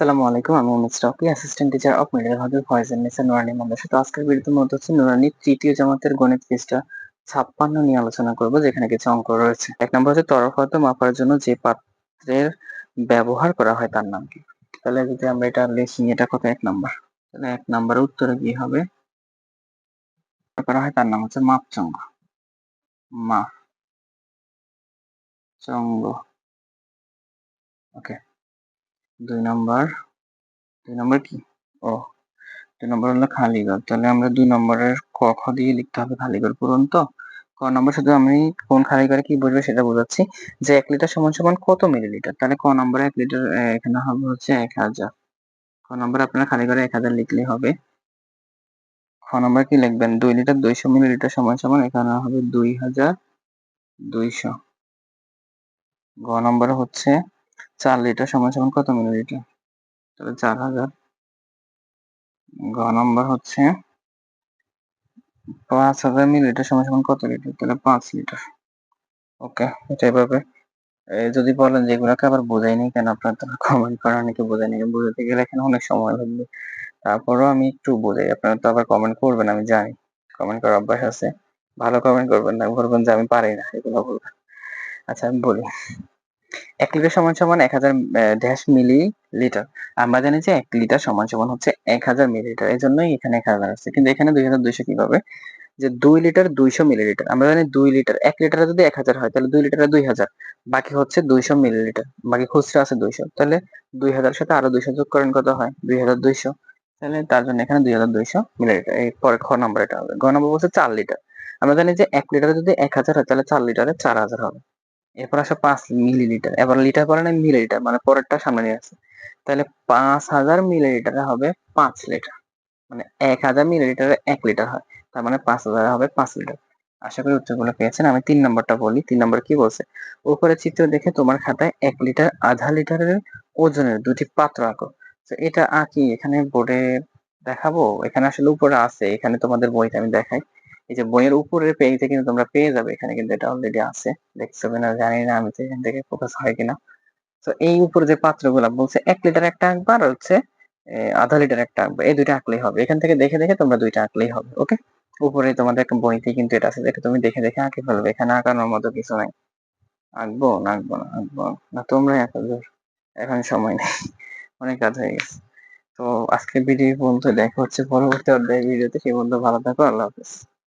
আসসালামু আলাইকুম, আমি অমিত স্টকি অ্যাসিস্ট্যান্ট টিচার অফ মিডল ভাগে ভয়েস এন্ড ওয়ার্নিং আমাদের সাথে আজকের ভিডিওতে মূলত হচ্ছে নুরানি তৃতীয় জামাতের গণিত পৃষ্ঠা ছাপ্পান্ন নিয়ে আলোচনা করব, যেখানে কিছু অঙ্ক রয়েছে। এক নম্বর হচ্ছে তরফাত মাপার জন্য যে পাত্রের ব্যবহার করা হয় তার নাম কি? তাহলে যদি আমরা এটা লিখি, এটা কত? এক নম্বর। তাহলে এক নম্বরের উত্তরে কি হবে? করা হয় তার নাম হচ্ছে মাপচঙ্গ। মাপ চঙ্গ ওকে। দুই নম্বর দুই নম্বর কি? ও, দুই নম্বর হলো খালিঘর। তাহলে আমরা দুই নম্বরের ক, খ দিয়ে লিখতে হবে খালিঘর পূরণ তো? ক নম্বর শুধু আমি কোন খালিঘরে কি বুঝবে সেটা বোঝাচ্ছি। যে এক লিটার সমান সমান কত মিলিলিটার? তাহলে ক নম্বরে এক লিটার এখানে হবে হচ্ছে এক হাজার। ক নম্বরে আপনারা খালিঘরে এক হাজার লিখলে হবে। খ নম্বর কি লিখবেন? দুই লিটার দুইশো মিলিলিটার সমান সমান এখানে হবে দুই হাজার দুইশো। গ নম্বরে হচ্ছে চার লিটার সমান সমান কত মিলিলিটার? তাহলে চার হাজার। গ নম্বর হচ্ছে পাঁচ হাজার মিলিলিটার সমান সমান কত লিটার? তাহলে পাঁচ লিটার। ওকে, এটা এভাবে। যদি বলেন যে এগুলোকে আবার বোঝাইনি কেন? আপনার তারা কমেন্ট করা অনেকে বোঝায়নি। বোঝাতে গেলে এখানে অনেক সময় লাগবে। তারপরও আমি একটু বোঝাই। আপনারা তো আবার কমেন্ট করবেন, আমি জানি। কমেন্ট করার অভ্যাস আছে। ভালো কমেন্ট করবেন না, বলবেন যে আমি পারি না, এগুলো বলবেন। আচ্ছা আমি বলি। এক লিটার সমান সমান এক হাজার ড্যাশ মিলি লিটার আমরা জানি যে এক লিটার সমান সমান হচ্ছে এক হাজার মিলিলিটার এই জন্যই এখানে এক হাজার আছে কিন্তু এখানে দুই হাজার দুইশো কীভাবে যে দুই লিটার দুইশো মিলিলিটার আমরা জানি দুই লিটার, এক লিটারে যদি এক হাজার হয়, তাহলে দুই লিটারে দুই হাজার। বাকি হচ্ছে দুইশো মিলিলিটার বাকি খুচরা আছে দুইশো। তাহলে দুই হাজার সাথে আরও দুইশো যোগ করেন কত হয়? দুই হাজার দুইশো। তাহলে তার জন্য এখানে দুই হাজার দুইশো মিলিলিটার এই পরে খ নম্বর এটা হবে। গ নম্বর বলছে চার লিটার। আমরা জানি যে এক লিটারে যদি এক হাজার হয়, তাহলে চার লিটারে চার হাজার হবে। এরপর আসে পাঁচ মিলিলিটার এবার লিটার পরে না মিলিলিটার মানে পরেরটা সামনে নিয়ে আসে। তাহলে পাঁচ হাজার মিলিলিটারে হবে পাঁচ লিটার মানে এক হাজার মিলিলিটারে এক লিটার হয়। তার মানে পাঁচ হাজার হবে পাঁচ লিটার আশা করি উত্তরগুলো পেয়েছেন। আমি তিন নম্বরটা বলি। তিন নম্বর কি বলছে? উপরে চিত্র দেখে তোমার খাতায় এক লিটার আধা লিটারের ওজনের দুটি পাত্র আঁকো। তো এটা আঁকি, এখানে বোর্ডে দেখাবো? এখানে আসলে উপরে আছে, এখানে তোমাদের বইটা আমি দেখাই। এই যে বইয়ের উপরের পেজে কিন্তু তোমরা পেয়ে যাবে। এখানে কিন্তু এটা অলরেডি আছে। দেখছ কিনা জানি না, আমি তো এখান থেকে ফোকাস হয় কিনা। তো এই উপরে যে পাত্রগুলা বলছে, এক লিটার একটা আঁকবা আর হচ্ছে আধা লিটার একটা আঁকবা এই দুইটা আঁকলেই হবে। এখান থেকে দেখে দেখে তোমরা দুইটা আঁকলেই হবে ওকে উপরে তোমাদের একটা বইতে কিন্তু এটা আছে। যেটা তুমি দেখে দেখে আঁকে ফেলবে। এখানে আঁকানোর মতো কিছু নাই। আঁকবো না আঁকবো না আঁকবো না। তোমরাই আঁকো এখন সময় নেই। অনেক কাজ হয়ে গেছে। তো আজকে ভিডিও পর্যন্ত দেখা হচ্ছে পরবর্তী অধ্যায় ভিডিওতে সেই বন্ধু ভালো থাকো। আল্লাহ হাফেজ।